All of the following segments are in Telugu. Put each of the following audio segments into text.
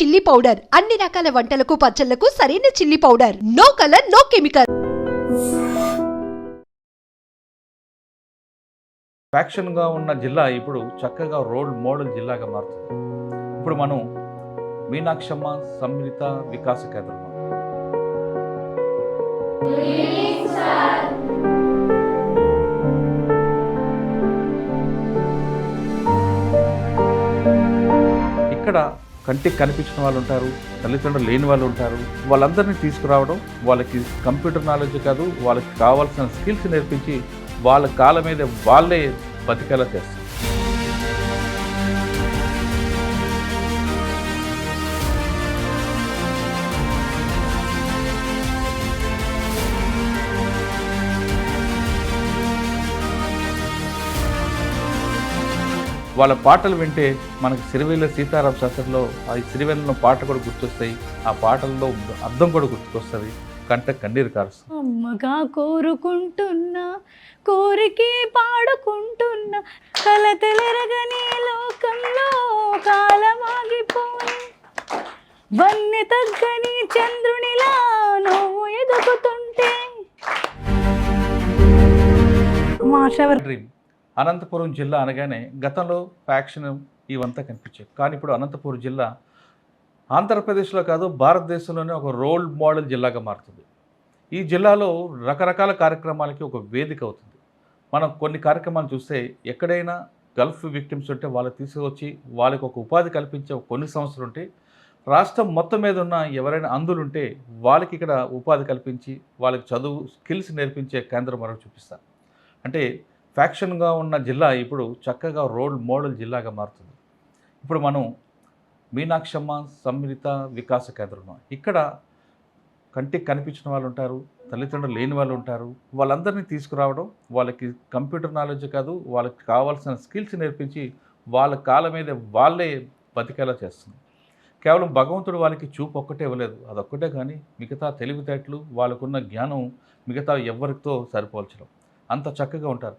చిల్లీ పౌడర్ అన్ని రకాల వంటలకు పచ్చళ్ళకు సరైన chilli powder no colour no chemical ఫ్యాక్షన్గా ఉన్న జిల్లా ఇప్పుడు చక్కగా రోల్ మోడల్ జిల్లాగా మారుతుంది. ఇప్పుడు మనం మీనాక్షమ్మ సమ్మిళిత వికాస కేంద్రం. ఇక్కడ కంటికి కనిపించిన వాళ్ళు ఉంటారు తల్లిదండ్రులు లేని వాళ్ళు ఉంటారు. వాళ్ళందరినీ తీసుకురావడం వాళ్ళకి కంప్యూటర్ నాలెడ్జ్ కాదు వాళ్ళకి కావాల్సిన స్కిల్స్ నేర్పించి వాళ్ళ కాళ్ళ మీద వాళ్ళే బతికేలా చేస్తారు. వాళ్ళ పాటలు వింటే మనకి సిరివెల్ల సీతారాం శాస్త్రిలో ఆ సిరివెల్లలో పాట కూడా గుర్తొస్తాయి. ఆ పాటల్లో అర్థం కూడా గుర్తుకొస్తుంది. కంట కన్నీరు కారుస్తుంది. అమ్మగా కోరుకుంటున్నా కోరికే పాడుకుంటున్నా కలతలెరగని లోకంలో కాలమాగిపోయి వన్నె తగ్గని చంద్రునిలా నువ్వు ఎదుగుతుంటే. మాషవర్ డ్రీమ్ అనంతపురం జిల్లా అనగానే గతంలో ఫ్యాక్షన్ ఇవంతా కనిపించాయి కానీ ఇప్పుడు అనంతపురం జిల్లా ఆంధ్రప్రదేశ్లో కాదు భారతదేశంలోనే ఒక రోల్ మోడల్ జిల్లాగా మారుతుంది. ఈ జిల్లాలో రకరకాల కార్యక్రమాలకి ఒక వేదిక అవుతుంది. మనం కొన్ని కార్యక్రమాలు చూస్తే ఎక్కడైనా గల్ఫ్ విక్టిమ్స్ ఉంటే వాళ్ళు తీసుకొచ్చి వాళ్ళకి ఒక ఉపాధి కల్పించే కొన్ని సంస్థలు ఉంటే రాష్ట్రం మొత్తం మీద ఉన్న ఎవరైనా అందులుంటే వాళ్ళకి ఇక్కడ ఉపాధి కల్పించి వాళ్ళకి చదువు స్కిల్స్ నేర్పించే కేంద్రం మరొకటి చూపిస్తాను అంటే ఫ్యాక్షన్గా ఉన్న జిల్లా ఇప్పుడు చక్కగా రోల్ మోడల్ జిల్లాగా మారుతుంది. ఇప్పుడు మనం మీనాక్షమ్మ సమ్మిళిత వికాస కేంద్రం ఇక్కడ కంటికి కనిపించిన వాళ్ళు ఉంటారు తల్లిదండ్రులు లేని వాళ్ళు ఉంటారు. వాళ్ళందరినీ తీసుకురావడం వాళ్ళకి కంప్యూటర్ నాలెడ్జ్ కాదు వాళ్ళకి కావాల్సిన స్కిల్స్ నేర్పించి వాళ్ళ కాళ్ళ మీద వాళ్ళే బతికేలా చేస్తుంది. కేవలం భగవంతుడు వాళ్ళకి చూపు ఒక్కటే ఇవ్వలేదు. అదొక్కటే కానీ మిగతా తెలివితేటలు వాళ్ళకున్న జ్ఞానం మిగతా ఎవరితో సరిపోల్చడం. అంత చక్కగా ఉంటారు.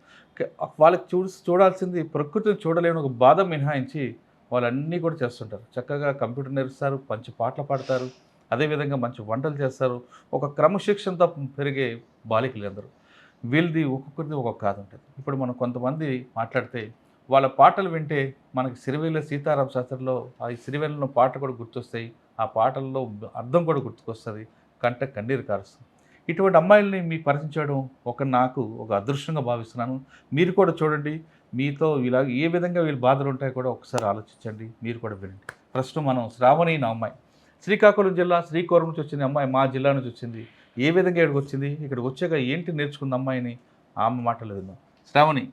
వాళ్ళకి చూ చూడాల్సింది ప్రకృతిని చూడలేని ఒక బాధ మినహాయించి వాళ్ళన్నీ కూడా చేస్తుంటారు. చక్కగా కంప్యూటర్ నేర్పిస్తారు మంచి పాటలు పాడతారు అదేవిధంగా మంచి వంటలు చేస్తారు. ఒక క్రమశిక్షణతో పెరిగే బాలికలు అందరూ. వీళ్ళది ఒక్కొక్కరిది ఒక్కొక్క కాదు ఉంటుంది ఇప్పుడు మనం కొంతమంది మాట్లాడితే వాళ్ళ పాటలు వింటే మనకి సిరివెల్ల సీతారాం శాస్త్రిలో ఆ సిరివేలను పాట కూడా గుర్తొస్తాయి. ఆ పాటల్లో అర్థం కూడా గుర్తుకొస్తుంది. కంట కన్నీరు కారుస్తుంది. ఇటువంటి అమ్మాయిల్ని మీకు పరిచయం చేయడం ఒక నాకు ఒక అదృష్టంగా భావిస్తున్నాను. మీరు కూడా చూడండి మీతో ఇలా ఏ విధంగా వీళ్ళ బాధలు ఉంటాయో కూడా ఒకసారి ఆలోచించండి మీరు కూడా వినండి. ప్రస్తుతం మనం శ్రావణి నా అమ్మాయి శ్రీకాకుళం జిల్లా శ్రీకాకుళం నుంచి వచ్చింది అమ్మాయి మా జిల్లా నుంచి వచ్చింది. ఏ విధంగా ఇక్కడికి వచ్చింది ఇక్కడికి వచ్చాక ఏంటి నేర్చుకుంది అమ్మాయిని ఆమె మాటలు విందాం. శ్రావణి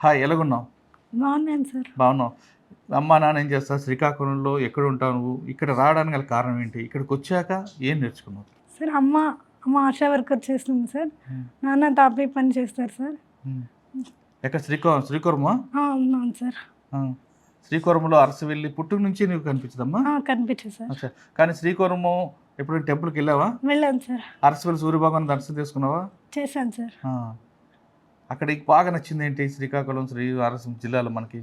హాయ్ ఎలాగున్నావు? బాగున్నాను సార్. బాగున్నావు? అమ్మ నాన్న ఏం చేస్తా శ్రీకాకుళంలో ఎక్కడ ఉంటావు నువ్వు? ఇక్కడ రావడానికి గల కారణం ఏంటి? ఇక్కడికి వచ్చాక ఏం నేర్చుకున్నావు? సార్ అమ్మ అమ్మ ఆశా వర్కర్ చేస్తుంది సార్. నాన్న తాపీ పని చేస్తారు సార్. ఎక్కడ ఆ, అవును సార్. ఆ. శ్రీకాకుళంలో అరసి వెళ్ళి పుట్టుక నుంచి నీకు కనిపించదమ్మా? కనిపించదు సార్. కానీ శ్రీకాకుళము ఎప్పుడు టెంపుల్కి వెళ్ళావా? వెళ్ళాను సార్. అరసవల్లి సూర్యభగవాన్ దర్శనం చేసుకున్నావా? చేశాను సార్. అక్కడ బాగా నచ్చింది ఏంటి? శ్రీకాకుళం శ్రీ అరసం జిల్లాలో మనకి?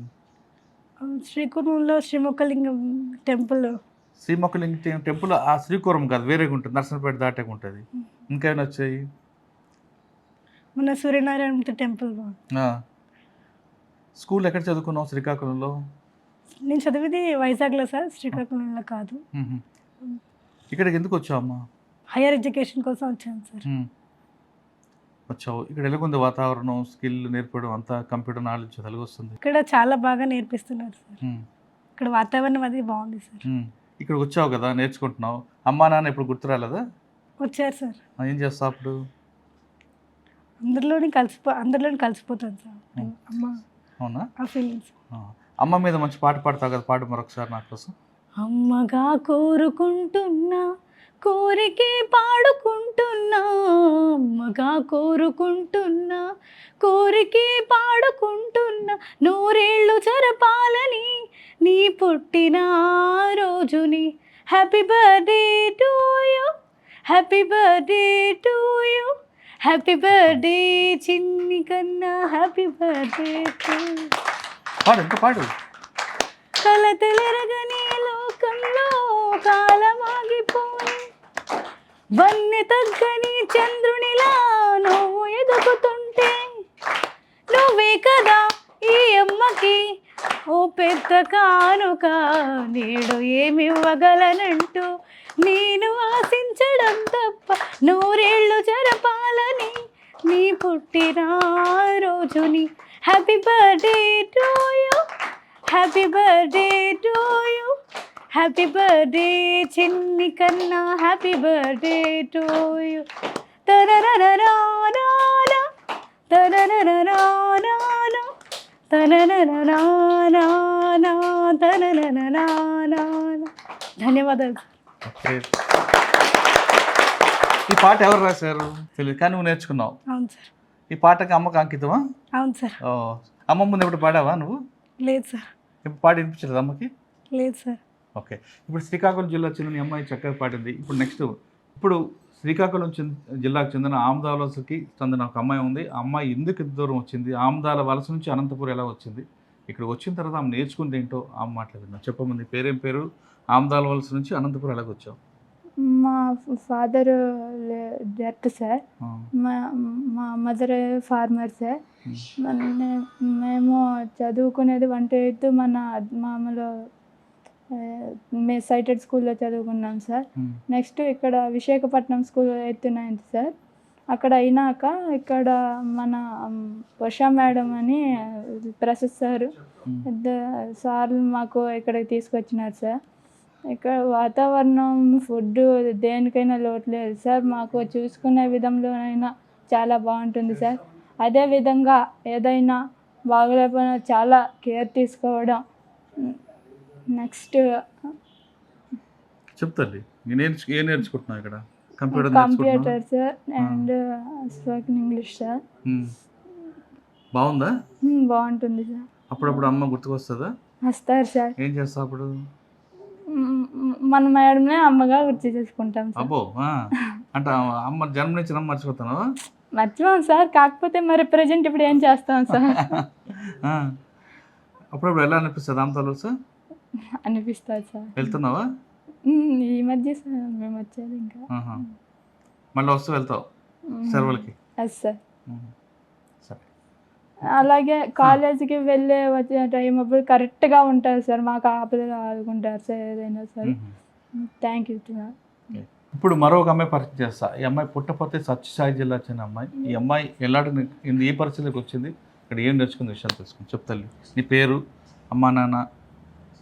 శ్రీకుర్మంలో శ్రీముఖలింగం టెంపుల్ శ్రీమొక్కలింగ టెంపుల్ ఆ శ్రీకాకుళం కాదు వేరేగా ఉంటుంది నర్సనపేట దాటాక ఉంటుంది. ఇంకేమైనా వచ్చాయి? మన సూర్యనారాయణ టెంపుల్. స్కూల్ ఎక్కడ చదువుకున్నావు శ్రీకాకుళంలో? నేను చదివింది వైజాగ్లో సార్ శ్రీకాకుళంలో కాదు. ఇక్కడికి ఎందుకు వచ్చావు అమ్మా హైయర్ ఎడ్యుకేషన్ కోసం వచ్చాను సార్. వచ్చావు. ఇక్కడ ఎలాగుంది వాతావరణం స్కిల్ నేర్పడం అంతా కంప్యూటర్ నాలెడ్జ్ వస్తుంది ఇక్కడ చాలా బాగా నేర్పిస్తున్నారు సార్. ఇక్కడ వాతావరణం అది బాగుంది సార్. మ్మ్. ఇక్కడికి వచ్చావు కదా నేర్చుకుంటున్నావు. అమ్మా నాన్న ఇప్పుడు గుర్తురాలేదా? వచ్చారు సార్. ఏం చేస్తావు అప్పుడు? అందరిలోని కలిసిపో అందరిలోని కలిసిపోతాను సార్. అమ్మ అవునా? ఆ ఫీలింగ్స్. అమ్మ మీద మంచి పాట పాడతావు కదా పాడు మరొకసారి నా కోసం. అమ్మగా కోరుకుంటున్నా కోరికే పాడుకుంటున్నా అమ్మగా కోరుకుంటున్నా కోరికే పాడుకుంటున్నా నూరేళ్ళు జరపాలని నీ పుట్టిన రోజుని happy birthday to you. Happy birthday to you. Happy birthday చిన్ని కన్నా. హ్యాపీ బర్త్డే టు పాడు పాడు. కలతలెరగని లోకంలో కాలం ఆగిపోని వన్నె తగ్గని చంద్రునిలా నువ్వు ఎదుగుతుంటే నువ్వే కదా ఈ అమ్మకి ఓ కానుక నేడు ఏమివ్వగలనంటూ నేను ఆశించడం తప్ప నూరేళ్ళు జరపాలని నీ పుట్టిన రోజుని happy birthday to you. Happy birthday to you. Happy birthday చిన్ని కన్నా హ్యాపీ బర్త్డే టు యూ. తరరరరారా తరరరరారా తరరరరారా ధన్యవాదాలు. ఈ పాట ఎవరు రాశారు? తెలియదు కానీ నువ్వు నేర్చుకున్నావు. అవును సార్. ఈ పాటకి అమ్మకి అంకితమా? అవును సార్. ఓ అమ్మ ముందు ఎప్పుడు పాడావా నువ్వు? లేదు సార్. ఇప్పుడు పాట వినిపించలేదు అమ్మకి? లేదు సార్. ఓకే. ఇప్పుడు శ్రీకాకుళం జిల్లా చెందిన ఈ అమ్మాయి చక్కగా పాడింది. ఇప్పుడు నెక్స్ట్ ఇప్పుడు శ్రీకాకుళం జిల్లాకు చెందిన ఆమదాల వలసకి చెందిన ఒక అమ్మాయి ఉంది. ఆ అమ్మాయి ఎందుకు ఇంత దూరం వచ్చింది? ఆమదాల వలస నుంచి అనంతపురం ఎలా వచ్చింది? ఇక్కడ వచ్చిన తర్వాత ఆమె నేర్చుకుంది ఏంటో ఆమె మాట్లాడింది చెప్పమంది పేరేం పేరు? ఆమదాల వలస నుంచి అనంతపురం ఎలాగ వచ్చావు? మా ఫాదర్ డెత్ సార్. మా మా మదర్ ఫార్మర్ సార్. మేము చదువుకునేది వన్ ఎయిత్ మన మామూలు మే సైటెడ్ స్కూల్లో చదువుకున్నాం సార్. నెక్స్ట్ ఇక్కడ Visakhapatnam school eighth ninth sir. అక్కడ అయినాక ఇక్కడ మన ఉషా మేడం అని ప్రొఫెసర్ సార్ సార్లు మాకు ఇక్కడికి తీసుకొచ్చినారు సార్. ఇక్కడ వాతావరణం ఫుడ్ దేనికైనా లోటు లేదు సార్. మాకు చూసుకునే విధంలోనైనా చాలా బాగుంటుంది సార్. అదే విధంగా ఏదైనా బాగలేకపోయినా చాలా కేర్ తీసుకోవడం నెక్స్ట్ చెప్తాండి నేను ఏం నేర్చుకుంటున్నావు ఇక్కడ? Computer computer sir and spoken English sir. బాగుందా? ఉమ్, బాగుంటుంది సార్ అప్పుడప్పుడు అమ్మ గుర్తుకొస్తుందా? వస్తారు సార్ ఏం చేస్తావు అప్పుడు? మన మేడంనే అమ్మగా గుర్తు చేసుకుంటాం అబ్బో ఆ. అంటే అమ్మ జన్మ నుంచి అమ్మ మర్చిపోతాను మర్చిపోం సార్ కాకపోతే మరి ప్రజెంట్ ఇప్పుడు ఏం చేస్తాం సార్ ఆ. అప్పుడప్పుడు ఎలా అనిపిస్తుంది అంతలో సార్ అనిపిస్తుంది సార్. వెళ్తున్నావా? ఈ మధ్య సార్ మేము వచ్చేది ఇంకా. మళ్ళీ వస్తూ వెళ్తావు సెలవులకి అది సార్. అలాగే కాలేజీకి వెళ్ళే వచ్చే టైం అప్పుడు కరెక్ట్గా ఉంటారు సార్. మాకు ఆపదలు ఆదుకుంటారు సార్ ఏదైనా సరే. థ్యాంక్ యూ ఇప్పుడు మరొక అమ్మాయి పరిచయం చేస్తా. ఈ అమ్మాయి పుట్టపర్తి సత్యసాయి జిల్లా చెందిన అమ్మాయి. ఈ అమ్మాయి ఎలాంటి ఈ పరిస్థితికి వచ్చింది. ఇక్కడ ఏం నేర్చుకుంది విషయాలు తెలుసుకుని చెప్తాను నీ పేరు? అమ్మా నాన్న?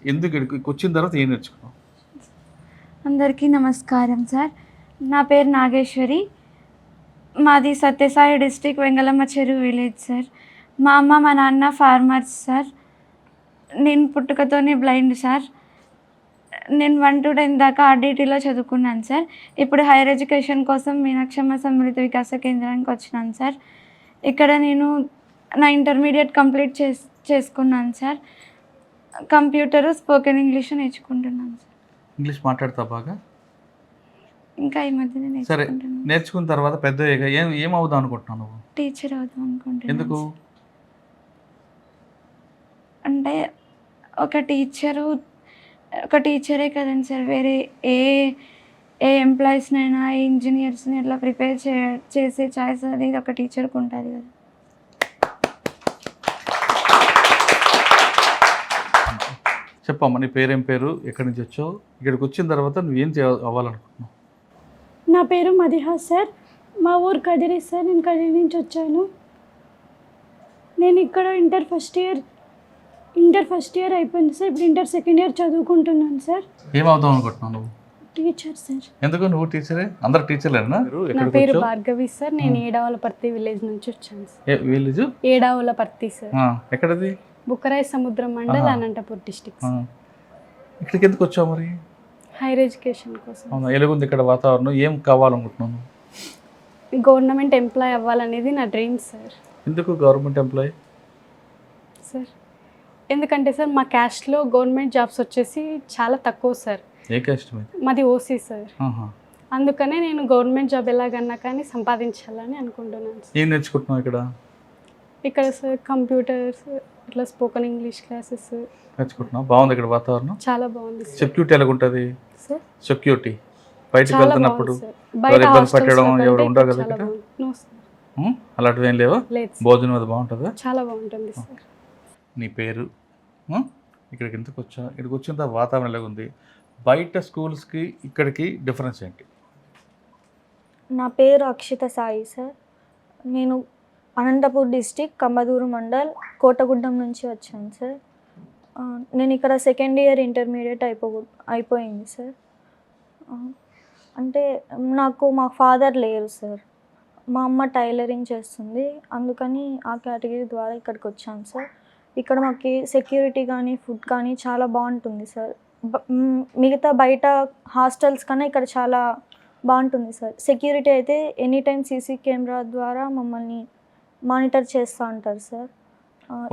ఎందుకు ఇక్కడికి వచ్చిన తర్వాత ఏం నేర్చుకున్నావు? అందరికీ నమస్కారం సార్. నా పేరు నాగేశ్వరి. మాది సత్యసాయి డిస్టిక్ వెంగళమ్మ చెరువు విలేజ్ సార్. మా అమ్మ మా నాన్న ఫార్మర్స్ సార్. నేను పుట్టుకతోనే బ్లైండ్ సార్. నేను వన్ టు టెన్ దాకా ఆర్డిటీలో చదువుకున్నాను సార్. ఇప్పుడు హైయర్ ఎడ్యుకేషన్ కోసం మీనాక్షమ్మ సమృద్ధి వికాస కేంద్రానికి వచ్చినాను సార్. ఇక్కడ నేను నా ఇంటర్మీడియట్ కంప్లీట్ చేస్ చేసుకున్నాను సార్. కంప్యూటరు స్పోకెన్ ఇంగ్లీష్ నేర్చుకుంటున్నాను సార్. ఇంగ్లీష్ మాట్లాడతా బాగా? ఇంకా ఈ మధ్యనే సరే నేర్చుకుంటున్నాను. నేర్చుకున్న తర్వాత పెద్ద అయ్యాక ఏం ఏం అవుదాం అనుకుంటున్నావు నువ్వు? టీచర్ అవుదాం అనుకుంటున్నాను ఎందుకు? అంటే ఒక టీచరు ఒక టీచరే కదండి సార్. వేరే ఏ ఏ ఎంప్లాయీస్నైనా ఏ ఇంజనీర్స్ని ఎట్లా ప్రిపేర్ చే చేసే ఛాయిస్ అనేది ఒక టీచర్కి ఉంటుంది కదా. చెప్పమ్మా నీ పేరేం పేరు? ఎక్కడి నుంచి వచ్చావు? ఇక్కడికి వచ్చిన తర్వాత నువ్వేం చేయ అవ్వాలనుకుంటున్నావు? నా పేరు మదిహా సార్. మా ఊరు కదిరి సార్. నేను కదిరి నుంచి వచ్చాను. నేను ఇక్కడ inter first year inter first year అయిపోయింది సార్. ఇప్పుడు ఇంటర్ సెకండ్ ఇయర్ చదువుకుంటున్నాను సార్. ఏం అవుదాం అనుకుంటున్నావు నువ్వు? Teacher sir. ఎందుకు నువ్వు టీచరే? అందరు టీచర్లేనా? నా పేరు భార్గవి సార్. నేను ఏడావులపర్తి విలేజ్ నుంచి వచ్చాను సార్. ఏ విలేజ్? ఏడావులపర్తి సార్. ఎక్కడది? బుక్కరాయ సముద్రం మండల్. అనంతపూర్ డిస్టిక్. ఇక్కడికి ఎందుకు వచ్చావు మరి? హైయర్ ఎడ్యుకేషన్ కోసం. అవునా ఎలుగుంది ఇక్కడ వాతావరణం? ఏం కావాలనుకుంటున్నాను గవర్నమెంట్ ఎంప్లాయ్ అవ్వాలనేది నా డ్రీమ్ సార్ ఎందుకు గవర్నమెంట్ ఎంప్లాయీ సార్ ఎందుకంటే సార్ మా క్యాస్ట్లో గవర్నమెంట్ జాబ్స్ వచ్చేసి చాలా తక్కువ సార్ ఏ ఇది మాది ఓసీ సార్. అందుకనే నేను గవర్నమెంట్ జాబ్ ఎలాగన్నా కానీ సంపాదించాలని అనుకుంటున్నాను ఏం నేర్చుకుంటున్నావు ఇక్కడ? ఇక్కడ సార్ కంప్యూటర్స్ ఇట్లా స్పోకెన్ ఇంగ్లీష్ క్లాసెస్. నేర్చుకుంటున్నావు. బాగుంది ఇక్కడ వాతావరణం. చాలా బాగుంది సెక్యూరిటీ ఎలాగుంటుంది? సార్? సెక్యూరిటీ. బయటకు చాలా వెళ్తున్నప్పుడు బాగుంది సార్. బయట ఇబ్బంది పెట్టడం కంటే ఎవరు ఉండరు కదా చాలా ఇక్కడ? బాగుంది. No, sir. ఉం? అలాంటివి ఏం లేవా? లేదు సార్. భోజనం అది బాగుంటుందా? చాలా బాగుంటుంది సార్. నీ పేరు? ఉం? ఇక్కడికి ఎందుకు వచ్చా? ఇక్కడికి వచ్చిన తర్వాత వాతావరణం ఎలాగుంది? బయట స్కూల్స్కి ఇక్కడికి డిఫరెన్స్ ఏంటి? నా పేరు అక్షిత సాయి సార్. నేను అనంతపూర్ డిస్టిక్ కంబదూరు మండల్ కోటగుడ్డం నుంచి వచ్చాను సార్. నేను ఇక్కడ సెకండ్ ఇయర్ ఇంటర్మీడియట్ అయిపో అయిపోయింది సార్. అంటే నాకు మా ఫాదర్ లేరు సార్. మా అమ్మ టైలరింగ్ చేస్తుంది. అందుకని ఆ కేటగిరీ ద్వారా ఇక్కడికి వచ్చాను సార్. ఇక్కడ మాకు సెక్యూరిటీ కానీ ఫుడ్ కానీ చాలా బాగుంటుంది సార్. మిగతా బయట హాస్టల్స్ కన్నా ఇక్కడ చాలా బాగుంటుంది సార్. సెక్యూరిటీ అయితే ఎనీ టైం సీసీ కెమెరా ద్వారా మమ్మల్ని మానిటర్ చేస్తూ ఉంటారు సార్.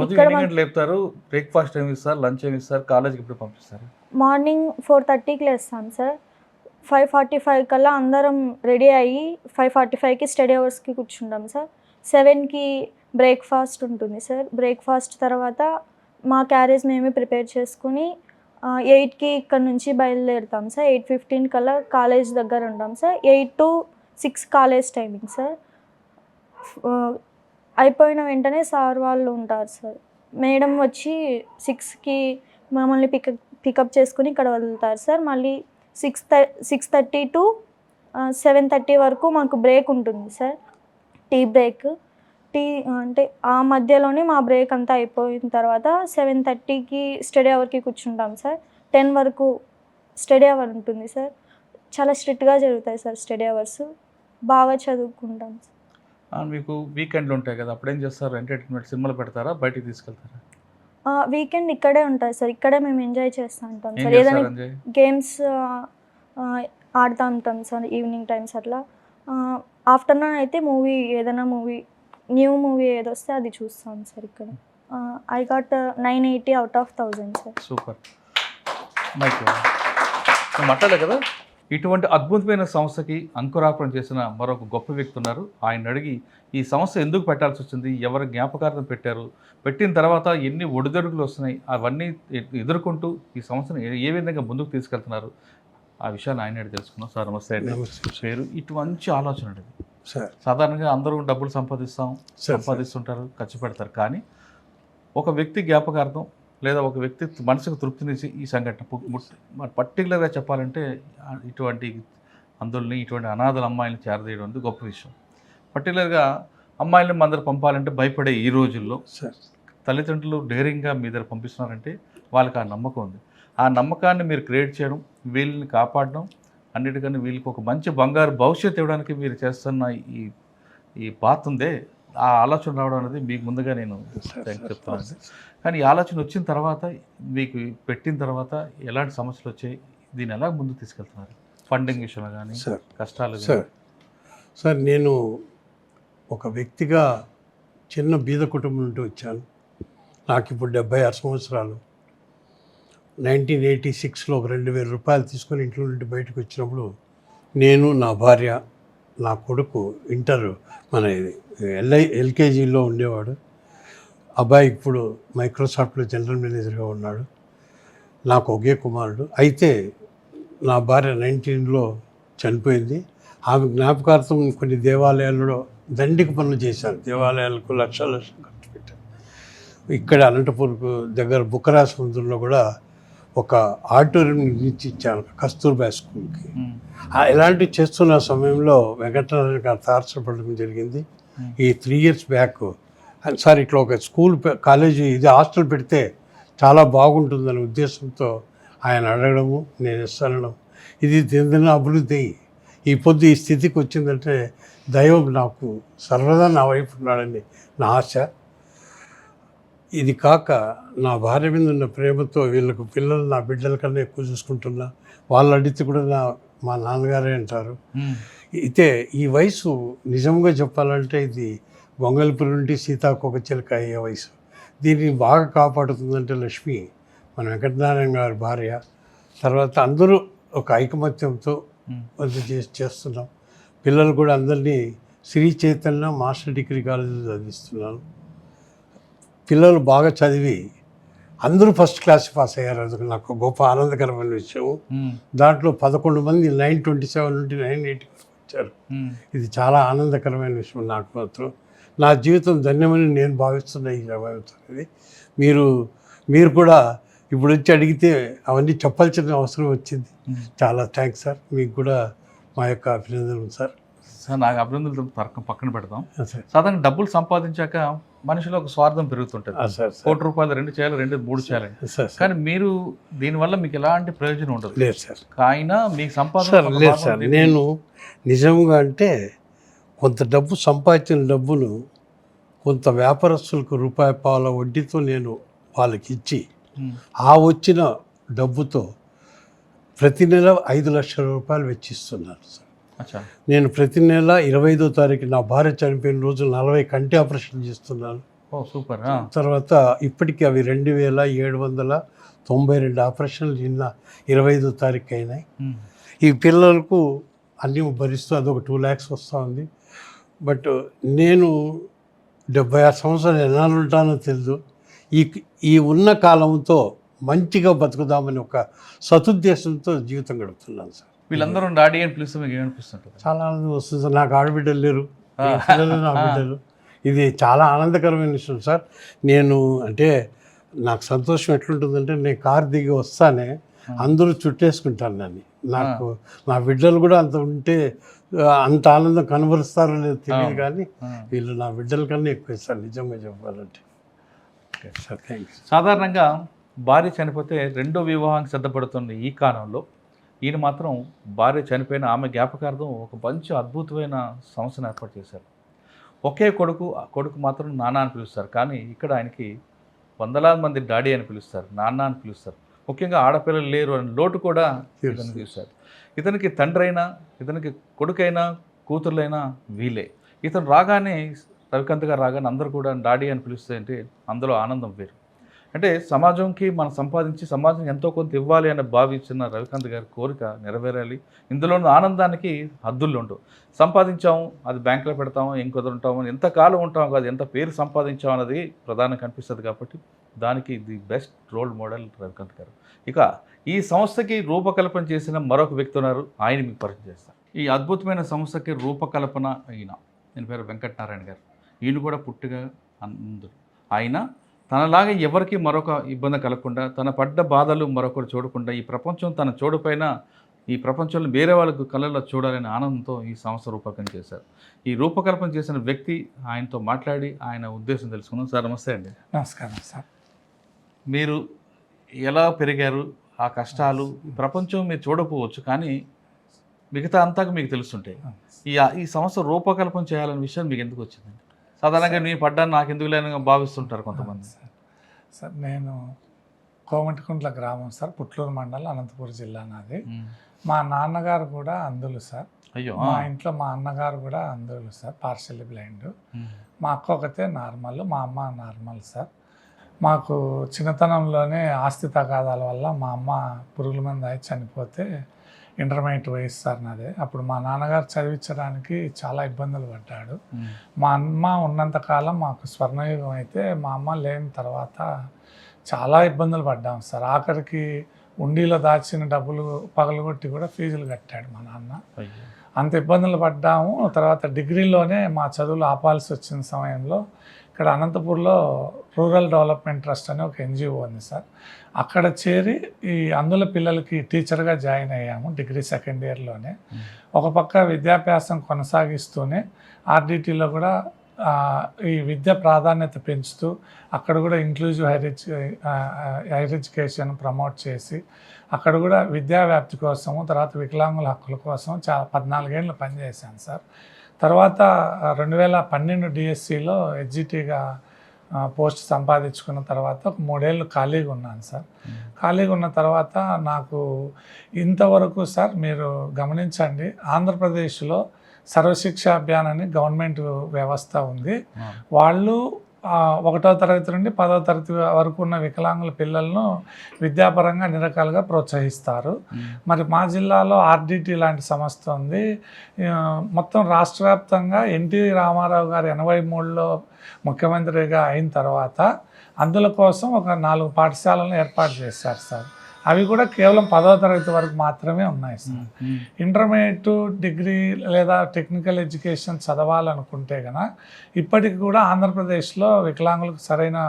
ఇక్కడ లేపుతారు? బ్రేక్ఫాస్ట్ ఏమి ఇస్తారు? లంచ్ ఏమి ఇస్తారు? కాలేజ్కి ఇప్పుడు పంపిస్తారు? మార్నింగ్ ఫోర్ థర్టీకి లేస్తాం సార్. ఫైవ్ ఫార్టీ ఫైవ్ కల్లా అందరం రెడీ అయ్యి ఫైవ్ ఫార్టీ ఫైవ్కి స్టడీ అవర్స్కి కూర్చుంటాం సార్. సెవెన్కి బ్రేక్ఫాస్ట్ ఉంటుంది సార్. బ్రేక్ఫాస్ట్ తర్వాత మా క్యారేజ్ మేమే ప్రిపేర్ చేసుకుని ఎయిట్కి ఇక్కడ నుంచి బయలుదేరుతాం సార్. ఎయిట్ ఫిఫ్టీన్ కల్లా కాలేజ్ దగ్గర ఉంటాం sir. Eight to six college timing sir. అయిపోయిన వెంటనే సార్ వాళ్ళు ఉంటారు సార్. మేడం వచ్చి సిక్స్కి మమ్మల్ని పికప్ పికప్ చేసుకుని ఇక్కడ వదులుతారు సార్. మళ్ళీ six థర్ six thirty to seven thirty వరకు మాకు బ్రేక్ ఉంటుంది సార్. టీ బ్రేక్ టీ అంటే ఆ మధ్యలోనే మా బ్రేక్ అంతా అయిపోయిన తర్వాత సెవెన్ థర్టీకి స్టడీ అవర్కి కూర్చుంటాం సార్. టెన్ వరకు స్టడీ అవర్ ఉంటుంది సార్. చాలా స్ట్రిక్ట్గా జరుగుతాయి సార్ స్టడీ అవర్స్ బాగా చదువుకుంటాం సార్. మీకు వీకెండ్లు ఉంటాయి కదా అప్పుడు ఏం చేస్తారు? ఎంటర్టైన్మెంట్ సినిమాలు పెడతారా? బయటికి తీసుకెళ్తారా? వీకెండ్ ఇక్కడే ఉంటుంది సార్. ఇక్కడే మేము ఎంజాయ్ చేస్తూ ఉంటాం సార్. ఏదైనా గేమ్స్ ఆడుతూ ఉంటాం సార్ ఈవినింగ్ టైమ్స్ అట్లా. ఆఫ్టర్నూన్ అయితే మూవీ ఏదైనా మూవీ న్యూ మూవీ ఏదొస్తే అది చూస్తాం సార్ ఇక్కడ. I got nine eighty out of thousand sir. Super. మాట్లాడలే కదా? ఇటువంటి అద్భుతమైన సంస్థకి అంకురార్పణ చేసిన మరొక గొప్ప వ్యక్తి ఉన్నారు. ఆయన అడిగి ఈ సంస్థ ఎందుకు పెట్టాల్సి వచ్చింది? ఎవరి జ్ఞాపకార్థం పెట్టారు? పెట్టిన తర్వాత ఎన్ని ఒడిదొడుకులు వస్తున్నాయి? అవన్నీ ఎదుర్కొంటూ ఈ సంస్థను ఏ- విధంగా ముందుకు తీసుకెళ్తున్నారు? ఆ విషయాన్ని ఆయన అడిగి తెలుసుకున్నాం సార్ నమస్తే అండి. పేరు? ఇటు మంచి ఆలోచన అండి సాధారణంగా అందరూ డబ్బులు సంపాదిస్తాం సంపాదిస్తుంటారు ఖర్చు పెడతారు. కానీ ఒక వ్యక్తి జ్ఞాపకార్థం లేదా ఒక వ్యక్తి మనసుకు తృప్తినిచ్చి ఈ సంఘటన. పర్టికులర్గా చెప్పాలంటే ఇటువంటి అందుల్ని ఇటువంటి అనాథల అమ్మాయిని చేరదీయడం అనేది గొప్ప విషయం. పర్టికులర్గా అమ్మాయిలను అందరు పంపాలంటే భయపడే ఈ రోజుల్లో తల్లిదండ్రులు డేరింగ్గా మీ దగ్గర పంపిస్తున్నారంటే వాళ్ళకి ఆ నమ్మకం ఉంది. ఆ నమ్మకాన్ని మీరు క్రియేట్ చేయడం వీళ్ళని కాపాడడం అన్నిటికన్నా వీళ్ళకి ఒక మంచి బంగారు భవిష్యత్తు ఇవ్వడానికి మీరు చేస్తున్న ఈ ఈ పాత్ ఉందే ఆ ఆలోచన రావడం అనేది మీకు ముందుగా నేను చెప్తాను కానీ ఈ ఆలోచన వచ్చిన తర్వాత మీకు పెట్టిన తర్వాత ఎలాంటి సమస్యలు వచ్చాయి? దీన్ని ఎలా ముందుకు తీసుకెళ్తున్నారు? ఫండింగ్ విషయంలో కానీ సార్ కష్టాలు? సార్. సార్ నేను ఒక వ్యక్తిగా చిన్న బీద కుటుంబం నుండి వచ్చాను. నాకు ఇప్పుడు డెబ్బై ఆరు సంవత్సరాలు. నైన్టీన్ ఎయిటీ సిక్స్లో ఒక రెండు వేల రూపాయలు తీసుకొని ఇంట్లో నుండి బయటకు వచ్చినప్పుడు నేను నా భార్య నా కొడుకు ఇంటర్ మన ఇది ఎల్ఐ ఎల్కేజీలో ఉండేవాడు. అబ్బాయి ఇప్పుడు మైక్రోసాఫ్ట్లో జనరల్ మేనేజర్గా ఉన్నాడు. నాకు ఒకే కుమారుడు. అయితే నా భార్య నైన్టీన్లో చనిపోయింది. ఆమె జ్ఞాపకార్థం కొన్ని దేవాలయాల్లో దండికి పనులు చేశాను దేవాలయాలకు లక్షల లక్షలు ఖర్చు పెట్టాను ఇక్కడ అనంతపూర్కు దగ్గర బుక్కరా సముద్రంలో కూడా ఒక ఆడిటోరియం నిర్మించి ఇచ్చాను కస్తూర్బా స్కూల్కి. ఇలాంటివి చేస్తున్న సమయంలో వెంకటనారాయణ గారు తారసపడడం జరిగింది. Hmm. ఈ త్రీ ఇయర్స్ బ్యాక్ సార్ ఇట్లా ఒక స్కూల్ కాలేజీ ఇది హాస్టల్ పెడితే చాలా బాగుంటుందనే ఉద్దేశంతో ఆయన అడగడము నేను ఇస్తానడం ఇది దినదిన అభివృద్ధి. ఈ పొద్దు ఈ స్థితికి వచ్చిందంటే దైవం నాకు సర్వదా నా వైపు ఉన్నాడని నా ఆశ. ఇది కాక నా భార్య మీద ఉన్న ప్రేమతో వీళ్ళకు పిల్లలు నా బిడ్డల కన్నా ఎక్కువ చూసుకుంటున్నా. వాళ్ళు అడిగితే కూడా నా మా నాన్నగారే అంటారు. అయితే ఈ వయసు నిజంగా చెప్పాలంటే ఇది గొంగళపురి నుండి సీతాకోక చిలక అయ్యే వయసు. దీన్ని బాగా కాపాడుతుందంటే లక్ష్మి మన వెంకటనారాయణ గారి భార్య తర్వాత అందరూ ఒక ఐకమత్యంతో. అది చేసి చేస్తున్నాం. పిల్లలు కూడా అందరినీ శ్రీ చైతన్య మాస్టర్ డిగ్రీ కాలేజీలో చదివిస్తున్నాను పిల్లలు బాగా చదివి అందరూ ఫస్ట్ క్లాస్ పాస్ అయ్యారు. అది నాకు గొప్ప ఆనందకరమైన విషయం దాంట్లో పదకొండు మంది నైన్ ట్వంటీ సెవెన్ నుండి నైన్ ఎయిటీ వచ్చారు. ఇది చాలా ఆనందకరమైన విషయం నాకు మాత్రం. నా జీవితం ధన్యమని నేను భావిస్తున్న ఈ ఇది. మీరు మీరు కూడా ఇప్పుడు వచ్చి అడిగితే అవన్నీ చెప్పాల్సిన అవసరం వచ్చింది. చాలా థ్యాంక్స్ సార్. మీకు కూడా మా యొక్క అభినందనలు సార్. సార్ నాకు అభినందనలు పక్కన పక్కన సార్. సాధారణ డబ్బులు సంపాదించాక మనిషిలో ఒక స్వార్థం పెరుగుతుంటుంది. కోటి రూపాయలు రెండు చేయాలి రెండు మూడు చేయాలి. కానీ మీరు దీనివల్ల మీకు ఎలాంటి ప్రయోజనం ఉండదు. లేదు సార్. అయినా మీకు సంపాదన లేదు సార్. నేను నిజంగా అంటే కొంత డబ్బు సంపాదించిన డబ్బును కొంత వ్యాపారస్తులకు రూపాయి పావుల వడ్డీతో నేను వాళ్ళకి ఇచ్చి ఆ వచ్చిన డబ్బుతో ప్రతి నెల ఐదు లక్షల రూపాయలు వెచ్చిస్తున్నాను సార్. నేను ప్రతి నెల ఇరవై ఐదో తారీఖు నా భార్య చనిపోయిన రోజు నలభై కంటి ఆపరేషన్ చేస్తున్నాను. సూపర్. తర్వాత ఇప్పటికీ అవి రెండు వేల ఏడు వందల తొంభై రెండు ఆపరేషన్లు నిన్న ఇరవై ఐదో తారీఖు అయినాయి. ఈ పిల్లలకు అన్నీ భరిస్తూ అదొక టూ ల్యాక్స్ వస్తూ ఉంది. బట్ నేను డెబ్బై ఆరు సంవత్సరాలు ఎన్నాళ్ళు ఉంటానో తెలియదు ఈ ఈ ఉన్న కాలంతో మంచిగా బతుకుదామని ఒక సతుద్దేశంతో జీవితం గడుపుతున్నాను సార్. వీళ్ళందరూ డాడీ అని పిలిస్తే మీకు ఏమనిపిస్తుంటుంది? చాలా ఆనందం వస్తుంది సార్. నాకు ఆడబిడ్డలు లేరు. ఈ పిల్లలు నా బిడ్డలు ఇది చాలా ఆనందకరమైన విషయం సార్. నేను అంటే నాకు సంతోషం ఎట్లుంటుందంటే నేను కారు దిగి వస్తానే అందరూ చుట్టేసుకుంటాను నన్ను. నాకు నా బిడ్డలు కూడా అంత ఉంటే అంత ఆనందం కనబరుస్తారో లేదో తెలియదు. కానీ. వీళ్ళు నా బిడ్డల కన్నా ఎక్కువ సార్ నిజంగా చెప్పాలంటే. సార్ థ్యాంక్స్ సాధారణంగా భార్య చనిపోతే రెండో వివాహానికి సిద్ధపడుతున్న ఈ కాలంలో ఈయన మాత్రం భార్య చనిపోయిన ఆమె జ్ఞాపకార్థం ఒక మంచి అద్భుతమైన సంస్థను ఏర్పాటు చేశారు. ఒకే కొడుకు ఆ కొడుకు మాత్రం నాన్న అని పిలుస్తారు. కానీ ఇక్కడ ఆయనకి వందలాది మంది డాడీ అని పిలుస్తారు నాన్న అని పిలుస్తారు. ముఖ్యంగా ఆడపిల్లలు లేరు అని లోటు కూడా ఇతను చూశారు ఇతనికి తండ్రి అయినా ఇతనికి కొడుకైనా కూతుర్లైనా వీలే ఇతను రాగానే రవికాంత్ గారు రాగానే అందరూ కూడా డాడీ అని పిలుస్తే అంటే అందులో ఆనందం వేరు. అంటే సమాజంకి మనం సంపాదించి సమాజం ఎంతో కొంత ఇవ్వాలి అని భావించిన రవికాంత్ గారి కోరిక నెరవేరాలి. ఇందులో ఆనందానికి హద్దుల్లో ఉండవు సంపాదించాము అది బ్యాంకులో పెడతాము ఎంకొదురు ఉంటాము ఎంత ఎంతకాలం ఉంటాము కాదు ఎంత పేరు సంపాదించాం అన్నది ప్రధానంగా కనిపిస్తుంది కాబట్టి దానికి the best role model Ravikanth garu. ఇక ఈ సంస్థకి రూపకల్పన చేసిన మరొక వ్యక్తి ఉన్నారు. ఆయన మీకు పరిచయం చేస్తారు ఈ అద్భుతమైన సంస్థకి రూపకల్పన అయిన నేను పేరు వెంకటనారాయణ గారు. ఈయన కూడా పుట్టిగా అందరు ఆయన తనలాగా ఎవరికి మరొక ఇబ్బంది కలగకుండా తన పడ్డ బాధలు మరొకరు చూడకుండా ఈ ప్రపంచం తన చూడపైన ఈ ప్రపంచంలో వేరే వాళ్ళకు కళ్ళల్లో చూడాలనే ఆనందంతో ఈ సంస్థ రూపకల్పన చేశారు. ఈ రూపకల్పన చేసిన వ్యక్తి ఆయనతో మాట్లాడి ఆయన ఉద్దేశం తెలుసుకున్నాం సార్ నమస్తే అండి. నమస్కారం సార్. మీరు ఎలా పెరిగారు? ఆ కష్టాలు ప్రపంచం మీరు చూడకపోవచ్చు కానీ మిగతా అంతా మీకు తెలుస్తుంటాయి. ఈ ఈ సంస్థ రూపకల్పన చేయాలనే విషయం మీకు ఎందుకు వచ్చిందండి? సాధారణంగా నేను పడ్డాను నాకు ఎందుకు లేని భావిస్తుంటారు కొంతమంది సార్ సార్ నేను కోమటికుంట్ల గ్రామం సార్ పుట్లూరు మండలం అనంతపురం జిల్లా నాది. మా నాన్నగారు కూడా అందులు సార్ అయ్యో మా. ఇంట్లో మా అన్నగారు కూడా అందులు సార్ పార్షల్లీ బ్లైండ్. మా అక్క ఒకతే నార్మల్ మా అమ్మ నార్మల్ సార్ మాకు చిన్నతనంలోనే ఆస్తి తగాదాల వల్ల మా అమ్మ పురుగుల మంది అయి చనిపోతే ఇంటర్మీడియట్ వయసు సార్ నాదే. అప్పుడు మా నాన్నగారు చదివించడానికి చాలా ఇబ్బందులు పడ్డాడు. మా అమ్మ ఉన్నంతకాలం మాకు స్వర్ణయుగం అయితే మా అమ్మ లేని తర్వాత చాలా ఇబ్బందులు పడ్డాం సార్. ఆఖరికి ఉండిలో దాచిన డబ్బులు పగలగొట్టి కూడా ఫీజులు కట్టాడు మా నాన్న. అంత ఇబ్బందులు పడ్డాము. తర్వాత డిగ్రీలోనే మా చదువులు ఆపాల్సి వచ్చిన సమయంలో ఇక్కడ అనంతపూర్లో రూరల్ డెవలప్మెంట్ ట్రస్ట్ అని ఒక ఎన్జిఓ ఉంది సార్. అక్కడ చేరి ఈ అందుల పిల్లలకి టీచర్గా జాయిన్ అయ్యాము డిగ్రీ సెకండ్ ఇయర్లోనే. ఒక పక్క విద్యాభ్యాసం కొనసాగిస్తూనే ఆర్డిటీలో కూడా ఈ విద్య ప్రాధాన్యత పెంచుతూ అక్కడ కూడా inclusive higher higher education promote చేసి అక్కడ కూడా విద్యా వ్యాప్తి కోసము తర్వాత వికలాంగుల హక్కుల కోసం చాలా పద్నాలుగేళ్ళు పనిచేశాను సార్. తర్వాత రెండు వేల పన్నెండు డిఎస్సిలో హెచ్జిటీగా పోస్ట్ సంపాదించుకున్న తర్వాత ఒక మూడేళ్ళు ఖాళీగా ఉన్నాను సార్. ఖాళీగా ఉన్న తర్వాత నాకు ఇంతవరకు సార్ మీరు గమనించండి ఆంధ్రప్రదేశ్లో సర్వశిక్ష అభియాన్ అని గవర్నమెంట్ వ్యవస్థ ఉంది. వాళ్ళు ఒకటో తరగతి నుండి పదో తరగతి వరకు ఉన్న వికలాంగుల పిల్లలను విద్యాపరంగా అన్ని రకాలుగా ప్రోత్సహిస్తారు. మరి మా జిల్లాలో ఆర్డిటి లాంటి సంస్థ ఉంది. మొత్తం రాష్ట్ర వ్యాప్తంగా ఎన్టీ రామారావు గారు ఎనభై మూడులో ముఖ్యమంత్రిగా అయిన తర్వాత అందుల కోసం ఒక నాలుగు పాఠశాలను ఏర్పాటు చేశారు సార్. అవి కూడా కేవలం పదవ తరగతి వరకు మాత్రమే ఉన్నాయి సార్. ఇంటర్మీడియట్ డిగ్రీ లేదా టెక్నికల్ ఎడ్యుకేషన్ చదవాలనుకుంటే కనుక ఇప్పటికి కూడా ఆంధ్రప్రదేశ్లో వికలాంగులకు సరైన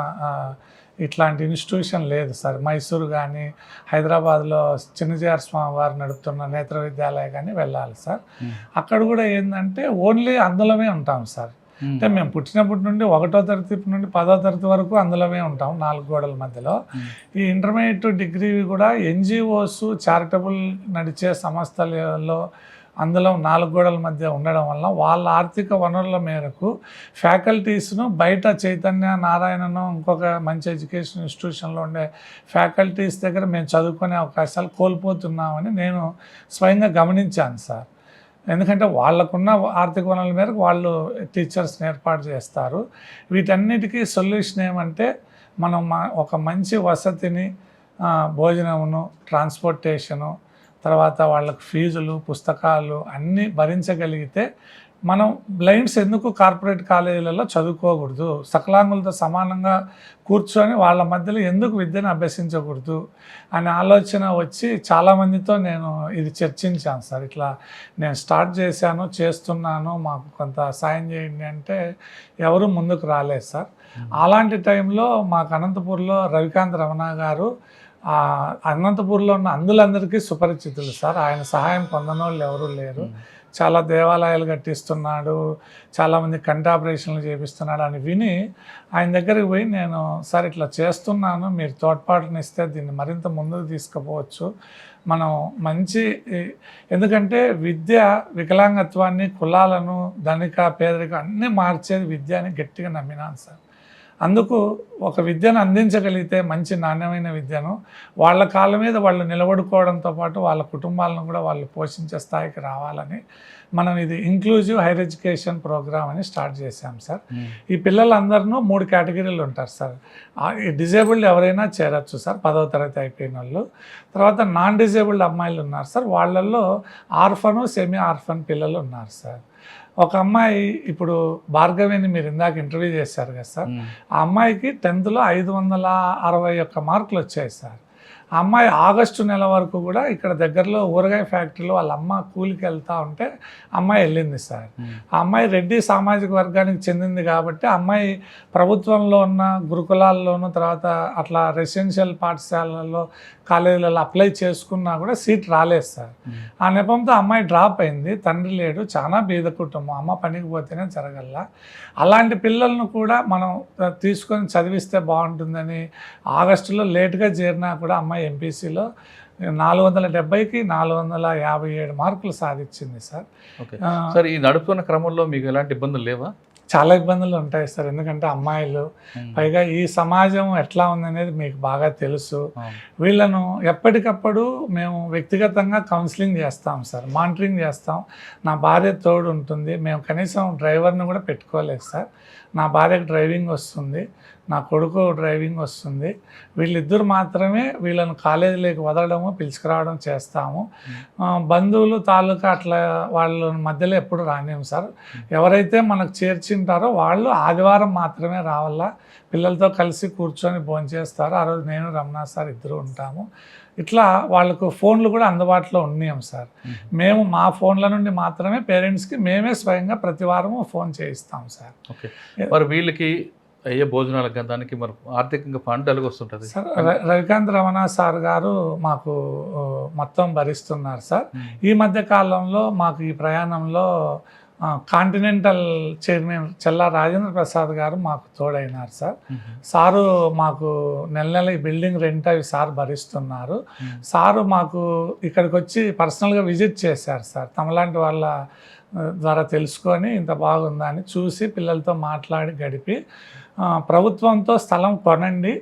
ఇట్లాంటి ఇన్స్టిట్యూషన్ లేదు సార్. మైసూరు కానీ హైదరాబాద్లో చిన్నజార్ స్వామి వారు నడుపుతున్న నేత్ర విద్యాలయ కానీ వెళ్ళాలి సార్. అక్కడ కూడా ఏంటంటే ఓన్లీ అందులోనే ఉంటాం సార్. అంటే మేము పుట్టినప్పటి నుండి ఒకటో తరగతి నుండి పదో తరగతి వరకు అందులోనే ఉంటాం నాలుగు గోడల మధ్యలో. ఈ ఇంటర్మీడియట్ డిగ్రీ కూడా ఎన్జిఓస్ చారిటబుల్ నడిచే సంస్థలలో అందులో నాలుగు గోడల మధ్య ఉండడం వల్ల వాళ్ళ ఆర్థిక వనరుల మేరకు ఫ్యాకల్టీస్ను బయట చైతన్య నారాయణను ఇంకొక మంచి ఎడ్యుకేషన్ ఇన్స్టిట్యూషన్లో ఉండే ఫ్యాకల్టీస్ దగ్గర మేము చదువుకునే అవకాశాలు కోల్పోతున్నామని నేను స్వయంగా గమనించాను సార్. ఎందుకంటే వాళ్ళకున్న ఆర్థిక వనరుల మేరకు వాళ్ళు టీచర్స్ని ఏర్పాటు చేస్తారు. వీటన్నిటికీ సొల్యూషన్ ఏమంటే మనం మా- ఒక మంచి వసతిని భోజనమును ట్రాన్స్పోర్టేషను తర్వాత వాళ్ళకి ఫీజులు పుస్తకాలు అన్నీ భరించగలిగితే మనం బ్లైండ్స్ ఎందుకు కార్పొరేట్ కాలేజీలలో చదువుకోకూడదు? సకలాంగులతో సమానంగా కూర్చొని వాళ్ళ మధ్యలో ఎందుకు విద్యను అభ్యసించకూడదు? అనే ఆలోచన వచ్చి చాలామందితో నేను ఇది చర్చించాను సార్. ఇట్లా నేను స్టార్ట్ చేశాను చేస్తున్నాను మాకు కొంత సాయం చేయండి అంటే ఎవరు ముందుకు రాలేదు సార్. అలాంటి టైంలో మాకు అనంతపూర్లో రవికాంత్ రమణ గారు అనంతపూర్లో ఉన్న అందులందరికీ సుపరిచితులు సార్. ఆయన సహాయం పొందనోళ్ళు ఎవరూ లేరు. చాలా దేవాలయాలు కట్టిస్తున్నాడు చాలామంది కంటి ఆపరేషన్లు చేపిస్తున్నాడు అని విని ఆయన దగ్గరికి పోయి నేను సార్ ఇట్లా చేస్తున్నాను మీరు తోడ్పాటునిస్తే దీన్ని మరింత ముందుకు తీసుకుపోవచ్చు. మనం మంచి ఎందుకంటే విద్య వికలాంగత్వాన్ని కులాలను ధనిక పేదరిక అన్నీ మార్చేది విద్య అని గట్టిగా నమ్మినాను సార్. అందుకు ఒక విద్యను అందించగలిగితే మంచి నాణ్యమైన విద్యను వాళ్ళ కాళ్ళ మీద వాళ్ళు నిలబడుకోవడంతో పాటు వాళ్ళ కుటుంబాలను కూడా వాళ్ళు పోషించే స్థాయికి రావాలని మనం ఇది ఇంక్లూజివ్ హైర్ ఎడ్యుకేషన్ ప్రోగ్రామ్ అని స్టార్ట్ చేశాం సార్. ఈ పిల్లలందరూ మూడు కేటగిరీలు ఉంటారు సార్. డిజేబుల్డ్ ఎవరైనా చేరొచ్చు సార్ పదవ తరగతి అయిపోయిన వాళ్ళు. తర్వాత నాన్ డిజేబుల్డ్ అమ్మాయిలు ఉన్నారు సార్. వాళ్ళల్లో ఆర్ఫను సెమీ ఆర్ఫన్ పిల్లలు ఉన్నారు సార్. ఒక అమ్మాయి ఇప్పుడు భార్గవిని మీరు ఇందాక ఇంటర్వ్యూ చేశారు కదా సార్. ఆ అమ్మాయికి టెన్త్లో ఐదు వందల అరవై ఒక్క మార్కులు వచ్చాయి సార్. ఆ అమ్మాయి ఆగస్టు నెల వరకు కూడా ఇక్కడ దగ్గరలో ఊరగాయ ఫ్యాక్టరీలో వాళ్ళ అమ్మ కూలికి వెళ్తూ ఉంటే అమ్మాయి వెళ్ళింది సార్. ఆ అమ్మాయి రెడ్డి సామాజిక వర్గానికి చెందింది కాబట్టి అమ్మాయి ప్రభుత్వంలో ఉన్న గురుకులాల్లోనూ తర్వాత అట్లా రెసిడెన్షియల్ పాఠశాలల్లో కాలేజీలలో అప్లై చేసుకున్నా కూడా సీట్ రాలేదు సార్. ఆ నెపంతో అమ్మాయి డ్రాప్ అయింది. తండ్రి లేడు. చాలా బీద కుటుంబం. అమ్మ పనికి పోతేనే జరగల్లా. అలాంటి పిల్లలను కూడా మనం తీసుకొని చదివిస్తే బాగుంటుందని ఆగస్టులో లేట్గా చేరినా కూడా అమ్మాయి ఎంపీసీలో నాలుగు వందల డెబ్బైకి నాలుగు వందల యాభై ఏడు మార్కులు సాధించింది సార్. సార్ ఈ నడుపుతున్న క్రమంలో మీకు ఎలాంటి ఇబ్బందులు లేవా? చాలా ఇబ్బందులు ఉంటాయి సార్. ఎందుకంటే అమ్మాయిలు పైగా ఈ సమాజం ఎట్లా ఉందనేది మీకు బాగా తెలుసు. వీళ్ళను ఎప్పటికప్పుడు మేము వ్యక్తిగతంగా కౌన్సిలింగ్ చేస్తాం సార్. మానిటరింగ్ చేస్తాం. నా భార్య తోడు ఉంటుంది మేము కనీసం డ్రైవర్ని కూడా పెట్టుకోలేదు సార్. నా భార్యకు డ్రైవింగ్ వస్తుంది. నా కొడుకు డ్రైవింగ్ వస్తుంది. వీళ్ళిద్దరు మాత్రమే వీళ్ళను కాలేజీలోకి వదలడము పిలుచుకురావడం చేస్తాము. బంధువులు తాలూకా అట్లా వాళ్ళ మధ్యలో ఎప్పుడు రానియం సార్. ఎవరైతే మనకు చేర్చింటారో వాళ్ళు ఆదివారం మాత్రమే రావాలా. పిల్లలతో కలిసి కూర్చొని భోంచేస్తారు. ఆ రోజు నేను రమణ సార్ ఇద్దరు ఉంటాము. ఇట్లా వాళ్ళకు ఫోన్లు కూడా అందుబాటులో ఉన్నాం సార్. మేము. మా ఫోన్ల నుండి మాత్రమే పేరెంట్స్కి మేమే స్వయంగా ప్రతి వారము ఫోన్ చేయిస్తాం సార్. మరి వీళ్ళకి అయ్యే భోజనాలకు కానీ దానికి మరి ఆర్థికంగా ఫండ్ వస్తుంటుంది సార్ రవికాంత్ రమణ సార్ గారు మాకు మొత్తం భరిస్తున్నారు సార్. ఈ మధ్య కాలంలో మాకు ఈ ప్రయాణంలో కాంటినెంటల్ చైర్మన్ చెల్లా రాజేంద్ర ప్రసాద్ గారు మాకు తోడైనారు సార్. సారు మాకు నెల నెల ఈ బిల్డింగ్ రెంట్ అవి సార్ భరిస్తున్నారు. సారు మాకు ఇక్కడికి వచ్చి పర్సనల్గా విజిట్ చేశారు సార్. తమలాంటి వాళ్ళ ద్వారా తెలుసుకొని ఇంత బాగుందా అని చూసి పిల్లలతో మాట్లాడి గడిపి ప్రభుత్వంతో స్థలం కొనండి.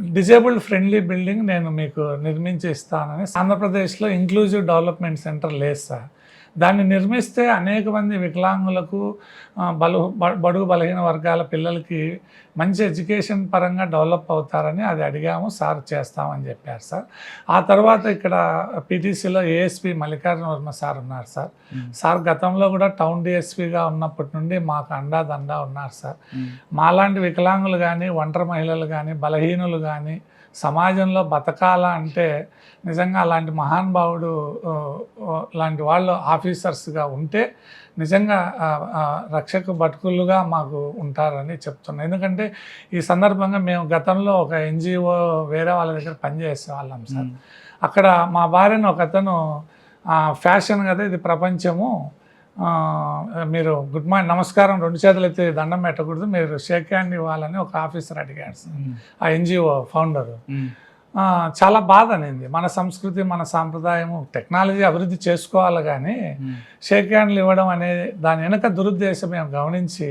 డిజేబుల్డ్ ఫ్రెండ్లీ బిల్డింగ్ నేను మీకు నిర్మించి ఇస్తానని. ఆంధ్రప్రదేశ్లో ఇంక్లూజివ్ డెవలప్మెంట్ సెంటర్ లేదు సార్. దాన్ని నిర్మిస్తే అనేక మంది వికలాంగులకు బలు బడుగు బలహీన వర్గాల పిల్లలకి మంచి ఎడ్యుకేషన్ పరంగా డెవలప్ అవుతారని అది అడిగాము సార్ చేస్తామని చెప్పారు సార్. ఆ తర్వాత ఇక్కడ పీటీసీలో ఏఎస్పి మల్లికార్జున వర్మ సార్ ఉన్నారు సార్. సార్ గతంలో కూడా టౌన్ డిఎస్పిగా ఉన్నప్పటి నుండి మాకు అండా దండా ఉన్నారు సార్. మాలాంటి వికలాంగులు కానీ ఒంటరి మహిళలు కానీ బలహీనులు కానీ సమాజంలో బతకాల అంటే నిజంగా అలాంటి మహానుభావుడు లాంటి వాళ్ళు ఆఫీసర్స్గా ఉంటే నిజంగా రక్షక భటుకులుగా మాకు ఉంటారని చెప్తున్నాను ఎందుకంటే ఈ సందర్భంగా మేము గతంలో ఒక ఎన్జిఓ వేరే వాళ్ళ దగ్గర పనిచేసే వాళ్ళం సార్. అక్కడ మా భార్యను ఒక అతను ఫ్యాషన్ కదా ఇది ప్రపంచము. మీరు గుడ్ మార్నింగ్ నమస్కారం. రెండు చేతులు ఎత్తి దండం పెట్టకూడదు. మీరు షేక్ హ్యాండ్ ఇవ్వాలని ఒక ఆఫీసర్ అడిగాడు సార్ ఆ ఎన్జిఓ ఫౌండర్. చాలా బాధ అనింది. మన సంస్కృతి మన సాంప్రదాయము టెక్నాలజీ అభివృద్ధి చేసుకోవాలి కానీ షేక్ హ్యాండ్లు ఇవ్వడం అనేది దాని వెనక దురుద్దేశం మేము గమనించి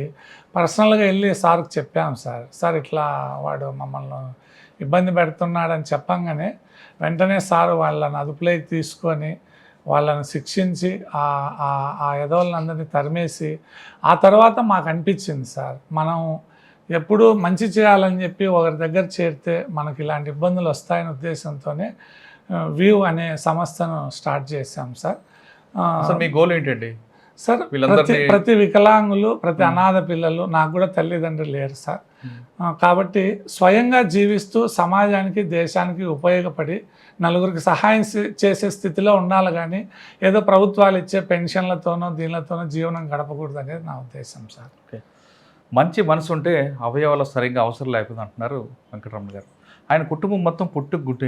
పర్సనల్గా వెళ్ళి సార్కి చెప్పాం సార్. సార్ ఇట్లా వాడు మమ్మల్ని ఇబ్బంది పెడుతున్నాడని చెప్పంగానే వెంటనే సార్ వాళ్ళని అదుపులోకి తీసుకొని వాళ్ళని శిక్షించి ఆ ఎదవలందరినీ తరిమేసి ఆ తర్వాత మాకు అనిపించింది సార్. మనం ఎప్పుడు మంచి చేయాలని చెప్పి ఒకరి దగ్గర చేరితే మనకి ఇలాంటి ఇబ్బందులు వస్తాయనే ఉద్దేశంతోనే వ్యూ అనే సంస్థను స్టార్ట్ చేశాం సార్. అసలు మీ గోల్ ఏంటండి? సార్ ప్రతి ప్రతి వికలాంగులు ప్రతి అనాథ పిల్లలు నాకు కూడా తల్లిదండ్రులు లేరు సార్. కాబట్టి స్వయంగా జీవిస్తూ సమాజానికి దేశానికి ఉపయోగపడి నలుగురికి సహాయం చేసే స్థితిలో ఉండాలి కానీ ఏదో ప్రభుత్వాలు ఇచ్చే పెన్షన్లతోనో దీనిలతోనో జీవనం గడపకూడదు అనేది నా ఉద్దేశం సార్. మంచి మనసు ఉంటే అవయవాలు సరిగ్గా అవసరం లేకుండా అంటున్నారు వెంకటరమణ గారు. ఆయన కుటుంబం మొత్తం పుట్టుకు గుడ్డు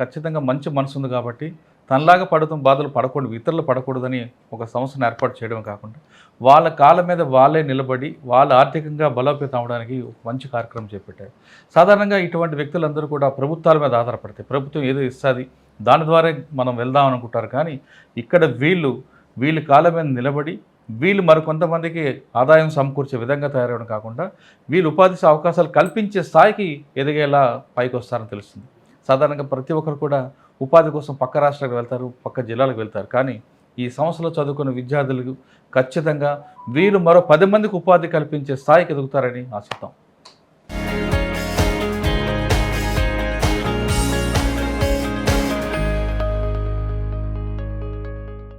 ఖచ్చితంగా మంచి మనసు ఉంది కాబట్టి తనలాగా పడుతున్న బాధలు పడకూడదు ఇతరులు పడకూడదని ఒక సంస్థను ఏర్పాటు చేయడం కాకుండా వాళ్ళ కాళ్ళ మీద వాళ్ళే నిలబడి వాళ్ళు ఆర్థికంగా బలోపేతం అవడానికి మంచి కార్యక్రమం చేపట్టారు. సాధారణంగా ఇటువంటి వ్యక్తులందరూ కూడా ప్రభుత్వాల మీద ఆధారపడతాయి. ప్రభుత్వం ఏదో ఇస్తుంది దాని ద్వారా మనం వెళ్దాం అనుకుంటారు కానీ ఇక్కడ వీళ్ళు వీళ్ళ కాళ్ళ మీద నిలబడి వీళ్ళు మరికొంతమందికి ఆదాయం సమకూర్చే విధంగా తయారవడం కాకుండా వీళ్ళు ఉపాధి అవకాశాలు కల్పించే స్థాయికి ఎదిగేలా పైకి వస్తారని తెలుస్తుంది. సాధారణంగా ప్రతి ఒక్కరు కూడా ఉపాధి కోసం పక్క రాష్ట్రాలకు వెళ్తారు పక్క జిల్లాలకు వెళ్తారు. కానీ ఈ సంస్థలో చదువుకున్న విద్యార్థులకు ఖచ్చితంగా వీళ్ళు మరో పది మందికి ఉపాధి కల్పించే స్థాయికి ఎదుగుతారని ఆశిద్దాం.